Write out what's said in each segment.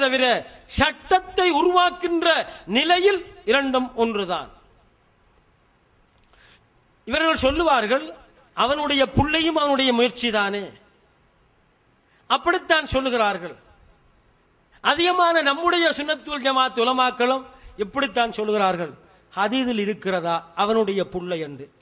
தவிர சட்டத்தை உருவாக்கின்ற நிலையில் இரண்டும் ஒன்றுதான். இவர்கள் சொல்லுவார்கள் அவனுடைய புள்ளையும் அவனுடைய முயற்சி தானே அப்படித்தான் சொல்லுகிறார்கள். அதிகமான நம்முடைய சுன்னத்துல் ஜமாத் உலமாக்களும் இப்படித்தான் சொல்லுகிறார்கள். ஹதீதில் இருக்கிறதா? அவனுடைய புள்ளை என்று.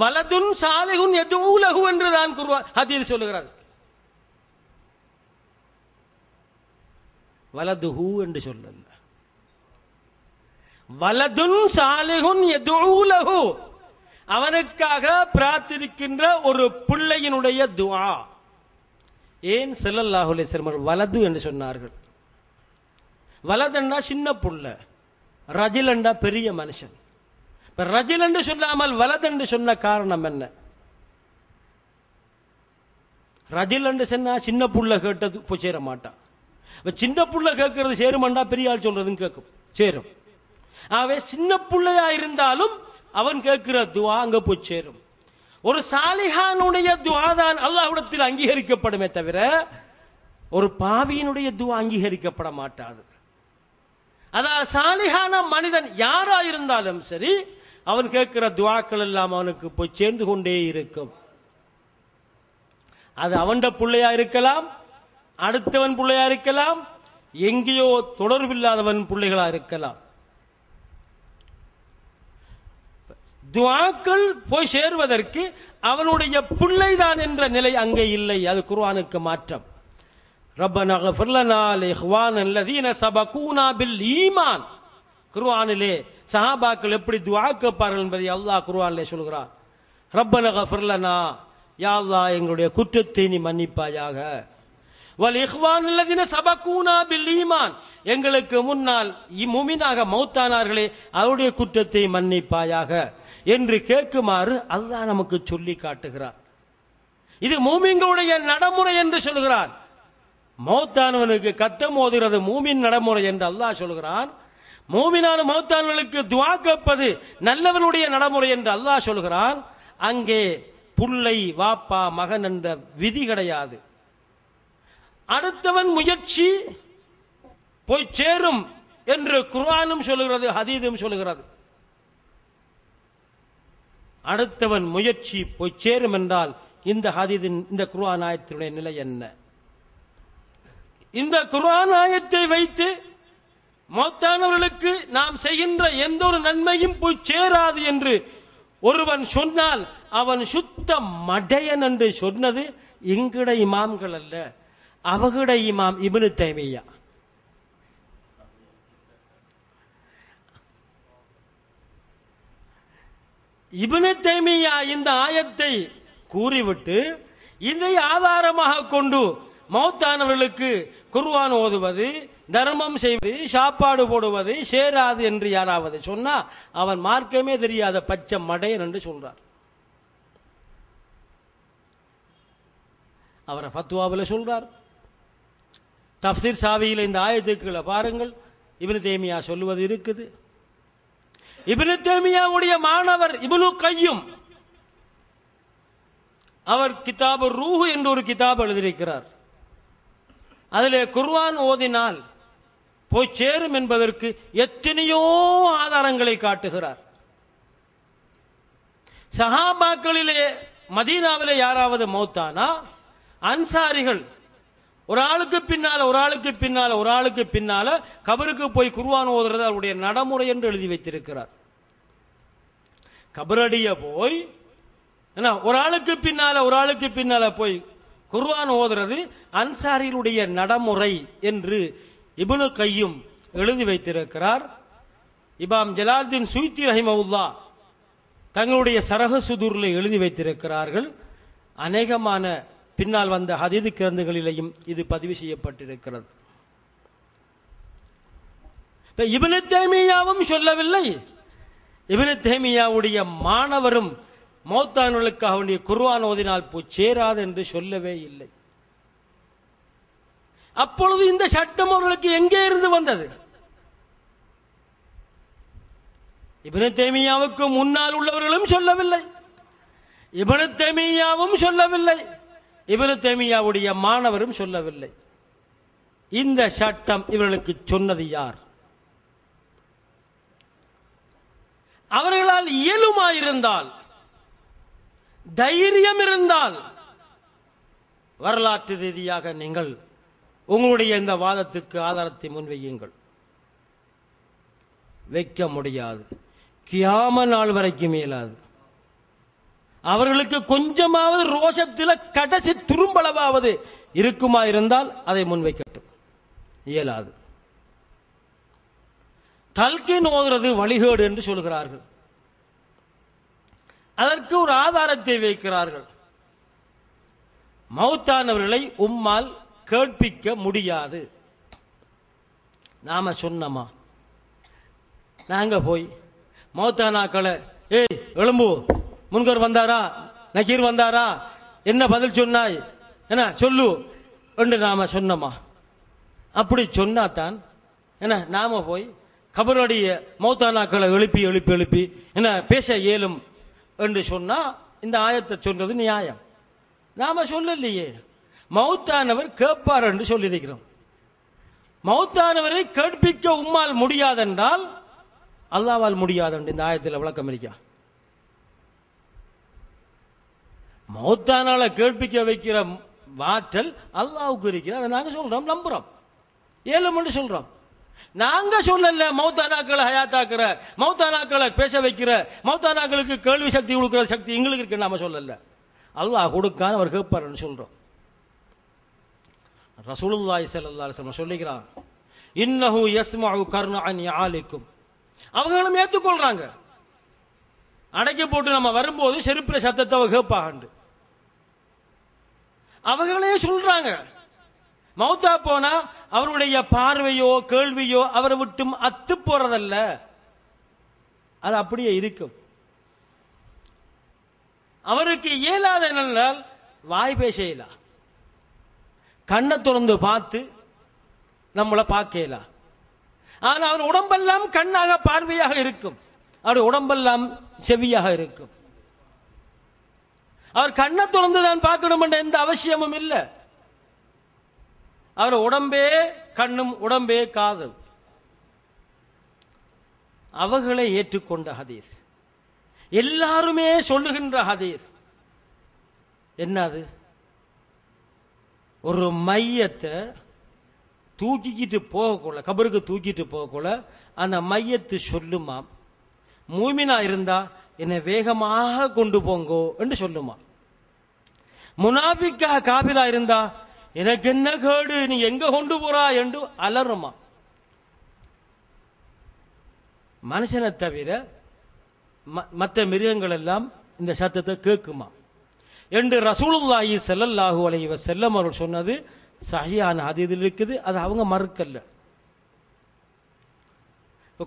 வலதுன் சாலிகுன் எதுலகு என்று தான் குருவா சொல்லுகிறார்கள். வலதுஹு என்று சொல்லல. வலதுன் சாலிகுன் எதுலகு அவனுக்காக பிரார்த்திருக்கின்ற ஒரு பிள்ளையினுடைய துவா ஏன் செல்லல்லாஹுலே அலைஹி வலது என்று சொன்னார்கள்? வலதுண்டா சின்ன புள்ள ரஜிலண்டா பெரிய மனுஷன். இப்ப ரஜில் என்று சொல்லாமல் வலது என்று சொன்ன காரணம் என்ன? ரஜில் என்று சொன்னா சின்ன புள்ள கேட்டது போய் சேர மாட்டான். இப்போ சின்ன புள்ள கேட்கறது சேருமாண்டா பெரிய ஆள் சொல்றதுன்னு கேட்கும். சேரும். ஆகவே சின்ன புள்ளையா இருந்தாலும் அவன் கேட்கிற துவா அங்க போய் சேரும். ஒரு சாலிஹானுடைய துவா தான் அல்லாஹ்விடத்தில் அங்கீகரிக்கப்படுமே தவிர ஒரு பாவியினுடைய துவா அங்கீகரிக்கப்பட மாட்டாது. அதாவது சாலிஹான மனிதன் யாரா இருந்தாலும் சரி அவன் கேட்கிற துவாக்கள் எல்லாம் அவனுக்கு போய் சேர்ந்து கொண்டே இருக்கும். அது அவன்ட பிள்ளையா இருக்கலாம் அடுத்தவன் பிள்ளையா இருக்கலாம் எங்கேயோ தொடர்பில்லாதவன் பிள்ளைகளா இருக்கலாம். துவாக்கள் போய் சேருவதற்கு அவனுடைய பிள்ளைதான் என்ற நிலை அங்கே இல்லை அது குர்வானுக்கு மாற்றம். ரப்பனா கஃபிர் லனா அல்லதீன சபகூனா பில் ஈமான். குர்வானிலே சஹாபாக்கள் எப்படி துஆ கேட்பார்கள் என்பதை அல்லாஹ் குர்வானிலே சொல்கிறான். ரப்பனா ஃபிர்லனா யா எங்களுடைய குற்றத்தை நீ மன்னிப்பாயாக. வல் இஹ்வான் அல்லதீன சபகூனா பில் ஈமான். எங்களுக்கு முன்னால் முமினாக மௌத்தானார்களே அவருடைய குற்றத்தை மன்னிப்பாயாக என்று கேட்குமாறு அல்லாஹ் நமக்கு சொல்லி காட்டுகிறார். இது மூமின்களுடைய நடைமுறை என்று சொல்கிறார். மௌத்தானவனுக்கு கத்தம் ஓதுகிறது மூமின் நடைமுறை என்று அல்லாஹ் சொல்கிறான். மூமினான மௌத்தானவர்களுக்கு துவா கேட்பது நல்லவனுடைய நடைமுறை என்று அல்லாஹ் சொல்கிறான். அங்கே புள்ளை வாப்பா மகன் என்ற விதி கிடையாது. அடுத்தவன் முயற்சி போய் சேரும் என்று குர்ஆனும் சொல்லுகிறது ஹதீதும் சொல்லுகிறது. அடுத்தவன் முயற்சி போய் சேரும் என்றால் இந்த ஹதீதின் இந்த குர்ஆன் ஆயத்தினுடைய நிலை என்ன? இந்த குர்ஆன் ஆயத்தை வைத்து மௌத்தானவர்களுக்கு நாம் செய்கின்ற எந்த ஒரு நன்மையும் போய் சேராது என்று ஒருவன் சொன்னால் அவன் சுத்த மடையன் என்று சொன்னது எங்கட இமாம்கள் அல்ல. அவகட இமாம் இபுனு தைமியா இபுனு தைமியா இந்த ஆயத்தை கூறிவிட்டு இதை ஆதாரமாக கொண்டு மௌத்தானவர்களுக்கு குர்வான் ஓதுவது தர்மம் செய்வது சாப்பாடு போடுவது சேராது என்று யாராவது சொன்னால் அவன் மார்க்கமே தெரியாத பச்சை மடையன் என்று சொல்றார் அவரை ஃபத்துவாவில் சொல்றார் தப்சீர் சாவியில் இந்த ஆயத்துக்களை பாருங்கள். இப்னு தேமியா சொல்லுவது இருக்குது. இப்னு தேமியாவுடைய மாணவர் இப்னு கையும் அவர் கிதாபு ரூஹு என்று ஒரு கிதாப் எழுதியிருக்கிறார். அதிலே குர்வான் ஓதினால் போய் சேரும் என்பதற்கு எத்தனையோ ஆதாரங்களை காட்டுகிறார். சஹாபாக்களிலே மதீனாவிலே யாராவது மௌத்தானா? அன்சாரிகள் ஒரு ஆளுக்கு பின்னால ஒரு ஆளுக்கு பின்னால ஒரு ஆளுக்கு பின்னால கபருக்கு போய் குர்வான் ஓதுறது அவருடைய நடைமுறை என்று எழுதி வைத்திருக்கிறார். கபரடிய போய் என்ன ஒரு ஆளுக்கு பின்னால ஒரு ஆளுக்கு பின்னால போய் குர்வான் ஓதுறது அன்சாரிகளுடைய நடைமுறை என்று இபுனு கையும் எழுதி வைத்திருக்கிறார். இபாம் ஜலாலுதீன் சுய்தி ரஹிமவுல்லா தங்களுடைய சரக சுதூரில் எழுதி வைத்திருக்கிறார்கள். அநேகமான பின்னால் வந்த ஹதீது கிரந்துகளிலேயும் இது பதிவு செய்யப்பட்டிருக்கிறது. இப்போ இப்னு தேமியாவும் சொல்லவில்லை. இப்னு தேமியாவுடைய மாணவரும் மௌத்தானவர்களுக்காக வேண்டிய ஓதினால் போய் சேராது என்று சொல்லவே இல்லை. அப்பொழுது இந்த சட்டம் அவர்களுக்கு எங்கே இருந்து வந்தது? இப்னு தேமியாவுக்கு முன்னால் உள்ளவர்களும் சொல்லவில்லை. இப்னு தேமியாவும் சொல்லவில்லை. இவரு தேமியாவுடைய மாணவரும் சொல்லவில்லை. இந்த சட்டம் இவர்களுக்கு சொன்னது யார்? அவர்களால் இயலுமாயிருந்தால் தைரியம் இருந்தால் வரலாற்று ரீதியாக நீங்கள் உங்களுடைய இந்த வாதத்துக்கு ஆதாரத்தை முன்வையுங்கள். வைக்க முடியாது. கியாம நாள் வரைக்கும் இயலாது. அவர்களுக்கு கொஞ்சமாவது ரோஷத்தில் கடைசி துரும்பளவாவது இருக்குமா இருந்தால் அதை முன்வைக்கட்டும். இயலாது. தல்கின் ஓதுறது வழிகேடு என்று சொல்கிறார்கள். அதற்கு ஒரு ஆதாரத்தை வைக்கிறார்கள். மௌத்தானவர்களை உம்மால் கேட்பிக்க முடியாது. நாம சொன்னோமா? நாங்க போய் மௌத்தானாக்களை ஏய் எழும்புவோம் முன்கர் வந்தாரா? நக்கீர் வந்தாரா? என்ன பதில் சொன்னாய்? என்ன? சொல்லு. என்று நாம சொன்னோமா? அப்படி சொன்னாதான் என்ன நாம போய் கபருடைய மௌத்தானாக்களை எழுப்பி எழுப்பி எழுப்பி என்ன பேச இயலும் என்று சொன்னா இந்த ஆயத்தை சொன்னது நியாயம். நாம சொல்லலையே. மௌத்தானவர் கேட்பார் என்று சொல்லியிருக்கிறோம். மௌத்தானவரை கேட்பிக்க உம்மால் முடியாதென்றால் அல்லாவால் முடியாது என்று இந்த ஆயத்தில் விளக்கம் இருக்கா மௌத்தானால கேட்பிக்க வைக்கிற மாற்றல் அல்லாவுக்கு இருக்கிறது. அதை நாங்கள் சொல்கிறோம் நம்புகிறோம் ஏழுமன்னு சொல்கிறோம் நாங்க சொல்லல மௌத்தானாக்களை ஹயாத்தாக்குற மௌத்தானாக்களை பேச வைக்கிற மௌத்தானாக்களுக்கு கேள்வி சக்தி கொடுக்குற சக்தி எங்களுக்கு இருக்கு நாம சொல்லல. அல்லாஹ் கொடுக்கான்னு அவர் கேட்பாருன்னு சொல்றோம். ரசூலுல்லாய் ஸல்லல்லாஹு சொல்லிக்கிறான் இன்னஹு யஸ்மஉ கர்னஅன் யாலிக்கும். அவங்களும் ஏற்றுக்கொள்றாங்க அடைக்க போட்டு நம்ம வரும்போது செருப்புற சத்தத்தை அவ அவங்களே சொல்றாங்க. மௌத்தா போனா அவருடைய பார்வையோ கேள்வியோ அவரை விட்டும் அத்து போறதல்ல. அது அப்படியே இருக்கும். அவருக்கு இயலாத என்னென்றால் வாய் பேச கண்ணை திறந்து பார்த்து நம்மளை பார்க்கலாம் ஆனால் அவர் உடம்பெல்லாம் கண்ணாக பார்வையாக இருக்கும். அவர் உடம்பெல்லாம் செவியாக இருக்கும். அவர் கண்ணை திறந்து தான் பார்க்கணும் என்ற எந்த அவசியமும் இல்லை. அவர் உடம்பே கண்ணும் உடம்பே காதல் அவர்களை ஏற்றுக்கொண்ட ஹதீஸ். எல்லாருமே சொல்லுகின்ற ஹதீஸ். என்னது? ஒரு மையத்தை தூக்கிக்கிட்டு போகக்குள்ள கபருக்கு தூக்கிட்டு போகக்குள்ள அந்த மையத்து சொல்லுமா மூமினா இருந்தா என்னை வேகமாக கொண்டு போங்கோ என்று சொல்லுமா. முனாபிக்கா காபிலா இருந்தா எனக்கு என்ன கேடு? நீ எங்க கொண்டு போறா? என்று அலறுமா. மனுஷனை தவிர மற்ற மிருகங்கள் எல்லாம் இந்த சத்தத்தை கேட்குமா. என்று ரசூலுல்லாஹி செல்லல்லாஹு அலைஹி செல்லம் அவர்கள் சொன்னது சஹியான இதில் இருக்குது. அது அவங்க மறுக்கல்ல.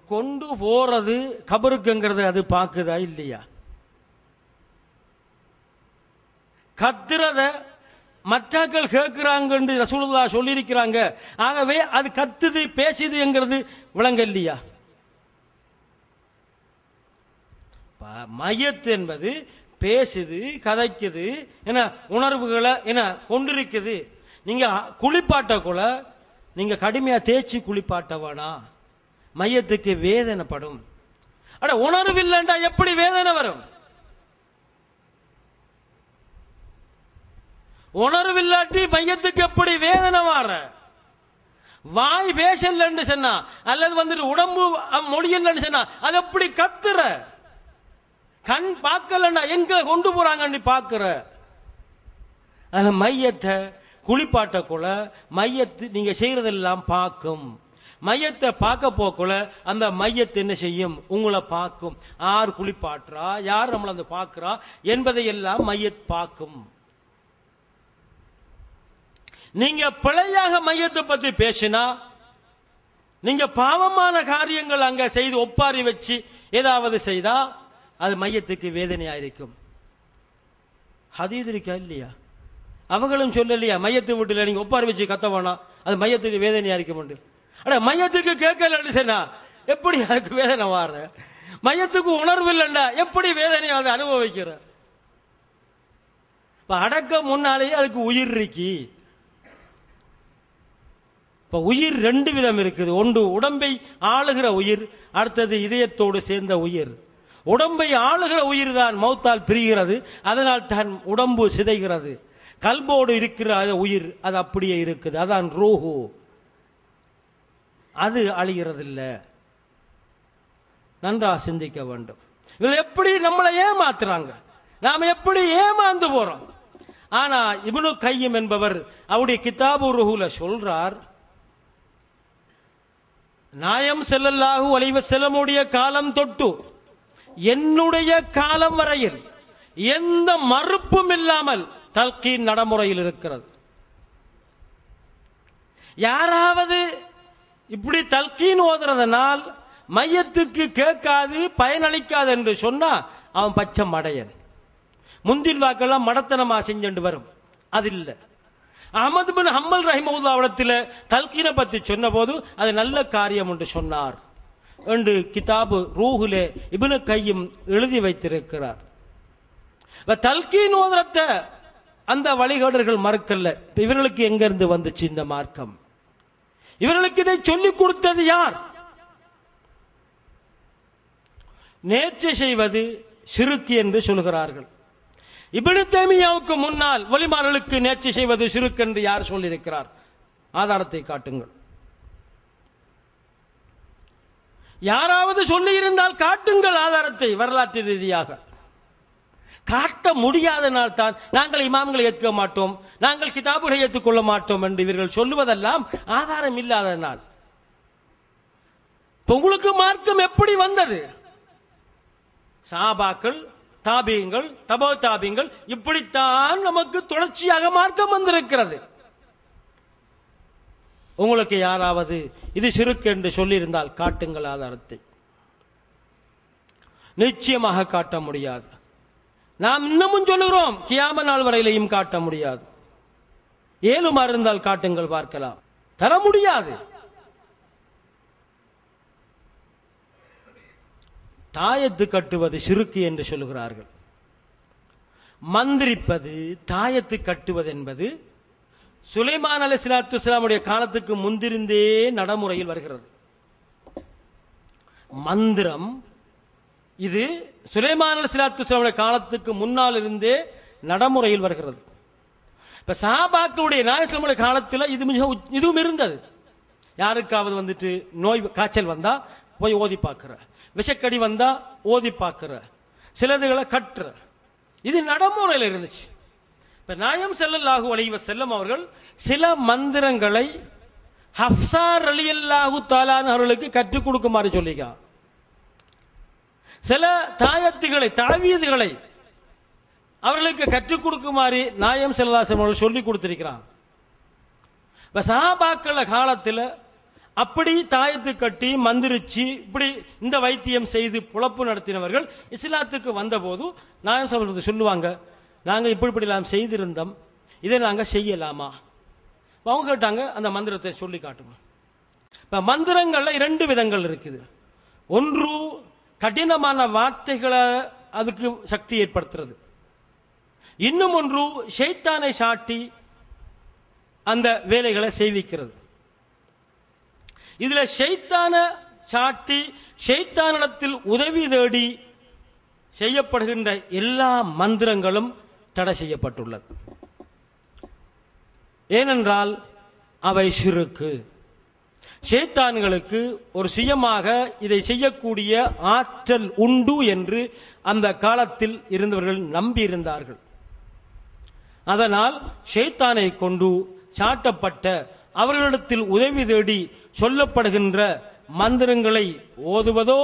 கொண்டு போறது கபருக்குங்கிறது அது பார்க்குதா இல்லையா? கத்துறத மற்றாக்கள் கேட்கிறாங்க ரசூலுல்லா சொல்லியிருக்கிறாங்க. ஆகவே அது கத்துது பேசுதுங்கிறது விளங்க இல்லையா? மையத்து என்பது பேசுது கதைக்குது என்ன உணர்வுகளை என்ன கொண்டிருக்குது. நீங்க குளிப்பாட்டக்குள்ள நீங்க கடுமையா தேய்ச்சி குளிப்பாட்ட வேணாம் மையத்துக்கு வேதனைப்படும். அட உணர்வு இல்லைண்டா எப்படி வேதனை வரும்? உணர்வு இல்லாட்டி மையத்துக்கு எப்படி வேதனை வர? வாய் பேசலன்னு சொன்னா அல்லது வந்துட்டு உடம்பு மொழியில்லைன்னு சொன்னா அது எப்படி கத்துற? கண் பார்க்கலன்னா எங்க கொண்டு போறாங்கன்னு பாக்குற அந்த மையத்தை குளிப்பாட்டக்குள்ள மையத்து நீங்க செய்யறதெல்லாம் பார்க்கும். மையத்தை பார்க்க போக்குள்ள அந்த மையத்தை என்ன செய்யும்? உங்களை பார்க்கும். யார் குளிப்பாட்டுறா? யார் நம்மளை அந்த பார்க்கிறா? என்பதை எல்லாம் மையத் பார்க்கும். நீங்க பிழையாக மையத்தை பற்றி பேசினா நீங்க பாவமான காரியங்கள் அங்க செய்து ஒப்பாரி வச்சு ஏதாவது செய்தா அது மையத்துக்கு வேதனையா இருக்கும் ஹதீது இருக்கா இல்லையா? அவங்களும் சொல்லலையா மையத்து வீட்டுல நீங்க ஒப்பாரி வச்சு கத்த வேணாம் அது மையத்துக்கு வேதனையா இருக்க முடியும் ஆனால் மையத்துக்கு கேட்கலன்னு சொன்னா எப்படி அதுக்கு வேதனை வாடுற? மையத்துக்கு உணர்வு இல்லைண்டா எப்படி வேதனையை அதை அனுபவிக்கிற? இப்போ அடக்க முன்னாலேயே அதுக்கு உயிர் இருக்கி. இப்போ உயிர் ரெண்டு விதம் இருக்குது. ஒன்று உடம்பை ஆளுகிற உயிர் அடுத்தது இதயத்தோடு சேர்ந்த உயிர். உடம்பை ஆளுகிற உயிர் தான் மௌத்தால் பிரிகிறது. அதனால் தான் உடம்பு சிதைகிறது. கல்போடு இருக்கிற உயிர் அது அப்படியே இருக்குது. அதான் ரூஹு. அது அழிகிறதில்ல. நன்றாக சிந்திக்க வேண்டும். இவங்க எப்படி நம்மளை ஏமாத்துறாங்க? நாம் எப்படி ஏமாந்து போறோம்? ஆனா இவனு கையும் என்பவர் அவருடைய கிதாபு ருஹுல சொல்றார் நாயம் செல்லல்லாஹு அலைவ செல்லமுடைய காலம் தொட்டு என்னுடைய காலம் வரையில் எந்த மறுப்பும் இல்லாமல் தல்கீன் நடைமுறையில் இருக்கிறது. யாராவது இப்படி தல்கீன் ஓதுறதுனால் மையத்துக்கு கேட்காது பயனளிக்காது என்று சொன்னால் அவன் பச்சை மடையன். முந்தில் வாக்கெல்லாம் மடத்தனமாக செஞ்சுண்டு வரும். அது இல்லை. அகமது பின் ஹம்பல் ரஹிமவுல்லாவிடத்தில் தல்கீனை பற்றி சொன்னபோது அது நல்ல காரியம் என்று சொன்னார். என்று கிதாபு ரூஹுலே இப்னு கையும் எழுதி வைத்திருக்கிறார். இப்போ தல்கீன் ஓதுறத்தை அந்த வழிகாடர்கள் மறுக்கல்ல. இவர்களுக்கு எங்கிருந்து வந்துச்சு இந்த மார்க்கம்? இவர்களுக்கு இதை சொல்லிக் கொடுத்தது யார்? நேர்ச்சி செய்வது சிறுக்கு என்று சொல்கிறார்கள். இப்னு தேமியாவுக்கு முன்னால் ஒலிமார்களுக்கு நேர்ச்சி செய்வது சிறுக்கு என்று யார் சொல்லியிருக்கிறார்? ஆதாரத்தை காட்டுங்கள். யாராவது சொல்லியிருந்தால் காட்டுங்கள் ஆதாரத்தை வரலாற்று ரீதியாக. காட்ட முடியாதனால் தான் நாங்கள் இமாம்களை ஏற்க மாட்டோம் நாங்கள் கிதாபுகளை ஏற்றுக்கொள்ள மாட்டோம் என்று இவர்கள் சொல்லுவதெல்லாம் ஆதாரம் இல்லாதனால் உங்களுக்கு மார்க்கம் எப்படி வந்தது? சாபாக்கள் தாபியங்கள் தபோ தாபியங்கள் இப்படித்தான் நமக்கு தொடர்ச்சியாக மார்க்கம் வந்திருக்கிறது. உங்களுக்கு யாராவது இது சிறுக்கு என்று சொல்லியிருந்தால் காட்டுங்கள் ஆதாரத்தை. நிச்சயமாக காட்ட முடியாது. நாம் இன்னமும் சொல்லுகிறோம் கியாம நாள் வரையிலையும் காட்ட முடியாது. ஏழுமா இருந்தால் காட்டுங்கள் பார்க்கலாம். தர முடியாது. தாயத்து கட்டுவது சிறுக்கு என்று சொல்லுகிறார்கள். மந்திரிப்பது தாயத்து கட்டுவது என்பது சுலைமான் அலி சிலாத்து இஸ்லாமுடைய காலத்துக்கு முந்திருந்தே நடைமுறையில் வருகிறது. மந்திரம் இது சுலைமான் அலி சிலாத்து காலத்துக்கு முன்னால் இருந்தே நடைமுறையில் வருகிறது. இப்ப சஹாபாக்களுடைய நாயசமுடைய காலத்தில் இது மிக இதுவும் இருந்தது. யாருக்காவது வந்துட்டு நோய் காய்ச்சல் வந்தா போய் ஓதி பார்க்கிற. விஷக்கடி வந்தா ஓதி பார்க்கிற. சிலதுகளை கட்டுற இது நடைமுறையில் இருந்துச்சு. இப்ப நாயம் செல்லல்லாஹு அலைவ செல்லம் அவர்கள் சில மந்திரங்களை ஹப்சார் அலி அல்லாஹு தாலான் அவர்களுக்கு கற்றுக் கொடுக்குமாறு சொல்லிக்கான் சில தாயத்துகளை தாவியதுகளை அவர்களுக்கு கற்றுக் கொடுக்குமாறு நாயம் செல்லதாசன் அவர்கள் சொல்லி கொடுத்திருக்கிறான். இப்ப சஹாபாக்கள காலத்தில் அப்படி தாயத்து கட்டி மந்திரிச்சு இப்படி இந்த வைத்தியம் செய்து புழப்பு நடத்தினவர்கள் இஸ்லாத்துக்கு வந்தபோது நாயம் சொல்றது சொல்லுவாங்க நாங்கள் இப்படி இப்படிலாம் செய்திருந்தோம் இதை நாங்கள் செய்யலாமா? அவங்க கேட்டாங்க அந்த மந்திரத்தை சொல்லி காட்டுங்க. இப்போ மந்திரங்கள்ல இரண்டு விதங்கள் இருக்குது. ஒன்று கடினமான வார்த்தைகளை அதுக்கு சக்தி ஏற்படுத்துறது. இன்னும் ஒன்று ஷைத்தானை சாட்டி அந்த வேலைகளை செய்விக்கிறது. இதில் ஷைத்தான சாட்டி ஷைத்தானிடத்தில் உதவி தேடி செய்யப்படுகின்ற எல்லா மந்திரங்களும் தடை செய்யப்பட்டுள்ளது. ஏனென்றால் அவை சிறுக்கு. ஷைத்தான்களுக்கு ஒரு சுயமாக இதை செய்யக்கூடிய ஆற்றல் உண்டு என்று அந்த காலத்தில் இருந்தவர்கள் நம்பியிருந்தார்கள். அதனால் ஷேத்தானை கொண்டு சாட்டப்பட்ட அவர்களிடத்தில் உதவி தேடி சொல்லப்படுகின்ற மந்திரங்களை ஓதுவதோ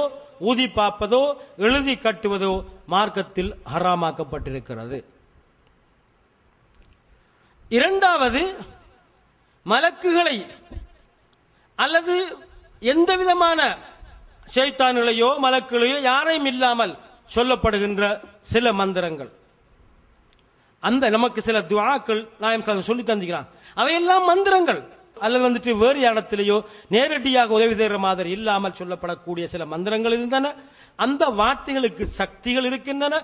ஊதி பார்ப்பதோ எழுதி கட்டுவதோ மார்க்கத்தில் ஹராமாக்கப்பட்டிருக்கிறது. இரண்டாவது மலக்குகளை அல்லது எந்த விதமான ஷைத்தான்களையோ மலக்குகளையோ யாரையும் இல்லாமல் சொல்லப்படுகின்ற சில மந்திரங்கள். அந்த நமக்கு சில துவாக்கள் நாயம் சார் சொல்லி தந்திக்கிறான் அவையெல்லாம் மந்திரங்கள். அல்லது வந்துட்டு வேறு இடத்திலேயோ நேரடியாக உதவி செய்கிற மாதிரி இல்லாமல் சொல்லப்படக்கூடிய சில மந்திரங்கள் இருந்தன. அந்த வார்த்தைகளுக்கு சக்திகள் இருக்கின்றன.